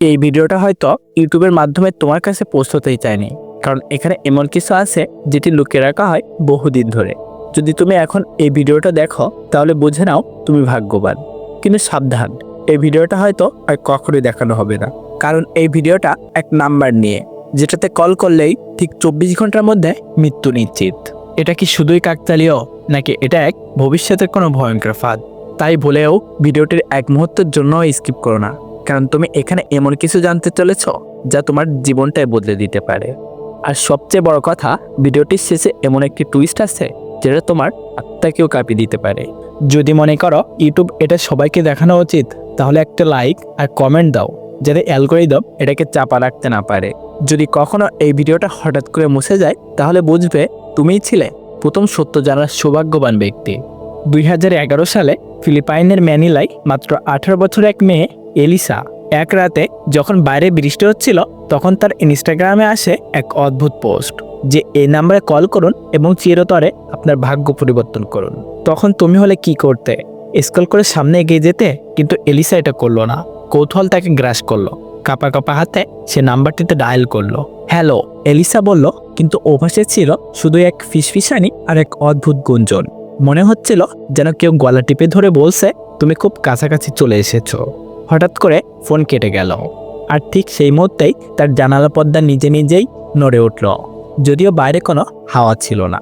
এই ভিডিওটা হয়তো ইউটিউবের মাধ্যমে তোমার কাছে পৌঁছতেই চায়নি। কারণ এখানে এমন কিছু আছে যেটি লুকিয়ে রাখা হয় বহুদিন ধরে। যদি তুমি এখন এই ভিডিওটা দেখো, তাহলে বুঝে নাও তুমি ভাগ্যবান। কিন্তু সাবধান, এই ভিডিওটা হয়তো আর কখনোই দেখানো হবে না। কারণ এই ভিডিওটা এক নাম্বার নিয়ে, যেটাতে কল করলেই ঠিক চব্বিশ ঘণ্টার মধ্যে মৃত্যু নিশ্চিত। এটা কি শুধুই কাকতালীয়, নাকি এটা এক ভবিষ্যতের কোনো ভয়ঙ্কর ফাঁদ? তাই বলেও ভিডিওটির এক মুহূর্তের জন্য স্কিপ করো না। কারণ তুমি এখানে এমন কিছু জানতে চলেছ যা তোমার জীবনটাই বদলে দিতে পারে। আর সবচেয়ে বড় কথা, ভিডিওটির শেষে এমন একটি টুইস্ট আছে যেটা তোমার আত্মাকেও কাঁপিয়ে দিতে পারে। যদি মনে করো ইউটিউব এটা সবাইকে দেখানো উচিত, তাহলে একটা লাইক আর কমেন্ট দাও, যাতে অ্যালগোরিদম এটাকে চাপা রাখতে না পারে। যদি কখনো এই ভিডিওটা হঠাৎ করে মুছে যায়, তাহলে বুঝবে তুমিই ছিলে প্রথম সত্য জানার সৌভাগ্যবান ব্যক্তি। দুই হাজার এগারো সালে ফিলিপাইনের ম্যানিলায় মাত্র আঠারো বছর এক মেয়ে এলিসা, এক রাতে যখন বাইরে বৃষ্টি হচ্ছিল, তখন তার ইনস্টাগ্রামে আসে এক অদ্ভুত পোস্ট, যে এই নাম্বারে কল করুন এবং চিরতরে আপনার ভাগ্য পরিবর্তন করুন। তখন তুমি হলে কি করতে? স্কল করে সামনে এগিয়ে যেতে, কিন্তু এলিসা এটা করল না। কৌতূহল তাকে গ্রাস করল। কাপা কাপা হাতে সে নাম্বারটিতে ডায়াল করল। হ্যালো, এলিসা বলল, কিন্তু ওভাসে ছিল শুধু এক ফিসফিসানি আর এক অদ্ভুত গুঞ্জন। মনে হচ্ছিল যেন কেউ গলা টিপে ধরে বলছে, তুমি খুব কাছাকাছি চলে এসেছ। হঠাৎ করে ফোন কেটে গেল। আর ঠিক সেই মুহূর্তেই তার জানালা পর্দা নিজে নিজেই নড়ে উঠল। যদিও বাইরে কোনো হাওয়া ছিল না।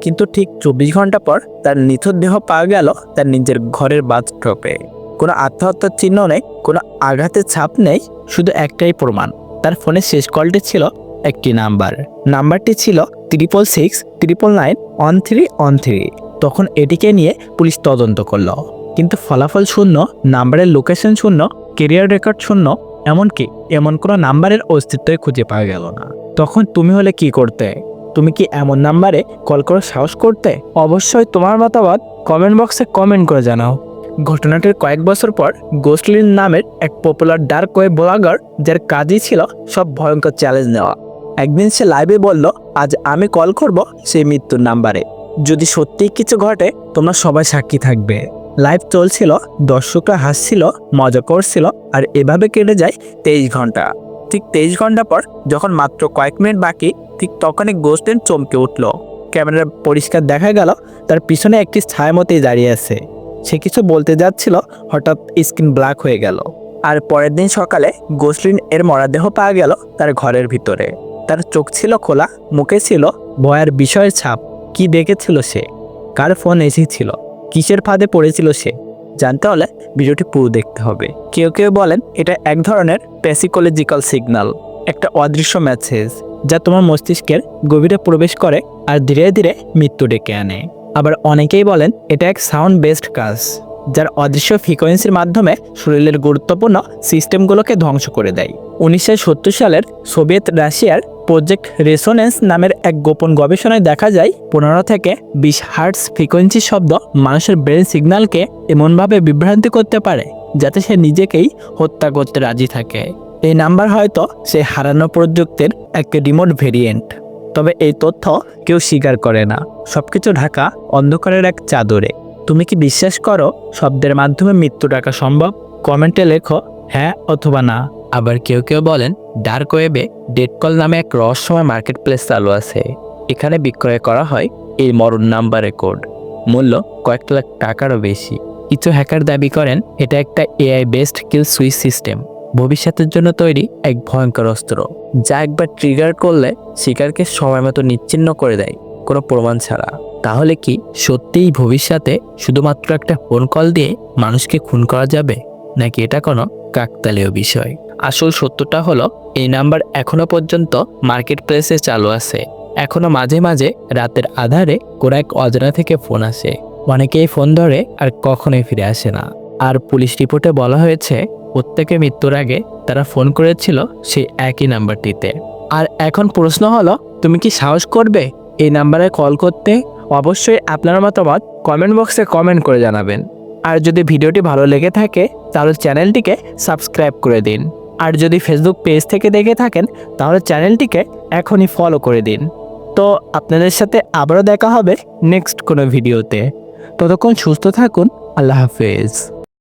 কিন্তু ঠিক চব্বিশ ঘণ্টা পর তার নিথর দেহ পাওয়া গেল তার নিজের ঘরের বাথটপে। কোনো আত্মহত্যার চিহ্ন নেই, কোনো আঘাতের ছাপ নেই, শুধু একটাই প্রমাণ। তার ফোনের শেষ কলটি ছিল একটি নাম্বার। নাম্বারটি ছিল triple six triple nine one three one three তখন এটিকে নিয়ে পুলিশ তদন্ত করল। কিন্তু ফলাফল শূন্য, নাম্বারের লোকেশন শূন্য কেরিয়ার রেকর্ড শূন্য, এমনকি এমন কোনো নাম্বারের অস্তিত্বই খুঁজে পাওয়া গেল না। তখন তুমি হলে কি করতে? তুমি কি এমন নাম্বারে কল করে সাহস করতে? অবশ্যই তোমার মতামত কমেন্ট বক্সে কমেন্ট করে জানাও। ঘটনাটির কয়েক বছর পর গোসলিন নামের এক পপুলার ডার্ক ওয়েব ব্লগার যার কাজই ছিল সব ভয়ঙ্কর চ্যালেঞ্জ নেওয়া। একদিন সে লাইভে বলল, আজ আমি কল করব সেই মৃত্যুর নাম্বারে। যদি সত্যিই কিছু ঘটে, তোমরা সবাই সাক্ষী থাকবে। লাইভ চলছিল, দর্শকরা হাসছিল, মজা করছিল, আর এভাবে কেটে যায় তেইশ ঘণ্টা। ঠিক তেইশ ঘণ্টা পর যখন মাত্র কয়েক মিনিট বাকি, ঠিক তখনই গোস্টেন চমকে উঠল। ক্যামেরার পরিষ্কার দেখা গেল, তার পিছনে একটি ছায় মতেই দাঁড়িয়ে আছে। সে কিছু বলতে যাচ্ছিল, হঠাৎ স্ক্রিন ব্ল্যাক হয়ে গেল। আর পরের দিন সকালে গোসলিন এর মরাদেহ পাওয়া গেল তার ঘরের ভিতরে। তার চোখ ছিল খোলা, মুখে ছিল ভয়ার বিষয়ের ছাপ। কি দেখেছিল সে? কার ফোন এসেছিল কিসের ফাঁদে পড়েছিল সে? জানতে হলে ভিডিওটি পুরো দেখতে হবে। কেউ কেউ বলেন এটা এক ধরনের প্যাসিকোলজিক্যাল সিগন্যাল, একটা অদৃশ্য মেসেজ যা তোমার মস্তিষ্কের গভীরে প্রবেশ করে আর ধীরে ধীরে মৃত্যু ডেকে আনে। আবার অনেকেই বলেন এটা এক সাউন্ড বেসড কাজ, যার অদৃশ্য ফ্রিকোয়েন্সির মাধ্যমে শরীরের গুরুত্বপূর্ণ সিস্টেমগুলোকে ধ্বংস করে দেয়। উনিশশো সত্তর সালের সোভিয়েত রাশিয়ার প্রজেক্ট রেসোনেন্স নামের এক গোপন গবেষণায় দেখা যায়, পনেরো থেকে বিশ হার্টস ফ্রিকোয়েন্সি শব্দ মানুষের ব্রেন সিগন্যালকে এমনভাবে বিভ্রান্তি করতে পারে, যাতে সে নিজেকেই হত্যা করতে রাজি থাকে। এই নাম্বার হয়তো সে হারানো প্রযুক্তির এক রিমোট ভেরিয়েন্ট তবে এই তথ্য কেউ স্বীকার করে না। সবকিছু ঢাকা অন্ধকারের এক চাদরে। তুমি কি বিশ্বাস করো শব্দের মাধ্যমে মৃত্যু ডাকা সম্ভব? কমেন্টে লেখো হ্যাঁ অথবা না। আবার কেউ কেউ বলেন ডার্ক ওয়েবে ডেট কল নামে এক রহস্যময় মার্কেট প্লেস চালু আছে। এখানে বিক্রয় করা হয় এই মরণ নাম্বারে কোড মূল্য কয়েক লাখ টাকারও বেশি। কিছু হ্যাকার দাবি করেন, এটা একটা AI based kill switch system ভবিষ্যতের জন্য তৈরি এক ভয়ঙ্কর অস্ত্র, যা একবার ট্রিগার করলে শিকারকে সময় মতো নিচ্ছিন্ন করে দেয়। কোনো প্রমাণ ছাড়া। তাহলে কি সত্যিই ভবিষ্যতে শুধুমাত্র একটা ফোন কল দিয়ে মানুষকে খুন করা যাবে? নাকি এটা কোনো কাকতালীয় বিষয়? আসল সত্যটা হলো, এই নাম্বার এখনও পর্যন্ত মার্কেট প্লেসে চালু আছে। এখনও মাঝে মাঝে রাতের আধারে কোনো এক অজানা থেকে ফোন আসে। অনেকেই ফোন ধরে আর কখনোই ফিরে আসে না। আর পুলিশ রিপোর্টে বলা হয়েছে প্রত্যেকে মৃত্যুর আগে তারা ফোন করেছিল সেই একই নাম্বারটিতে। আর এখন প্রশ্ন হলো, তুমি কি সাহস করবে এই নাম্বারে কল করতে? অবশ্যই আপনার মতামত কমেন্ট বক্সে কমেন্ট করে জানাবেন। আর যদি ভিডিওটি ভালো লেগে থাকে, তাহলে চ্যানেলটিকে সাবস্ক্রাইব করে দিন। আর যদি ফেসবুক পেজ থেকে দেখে থাকেন, তাহলে চ্যানেলটিকে এখনই ফলো করে দিন। তো আপনাদের সাথে আবারও দেখা হবে নেক্সট কোনো ভিডিওতে ততক্ষণ সুস্থ থাকুন, আল্লাহ হাফেজ।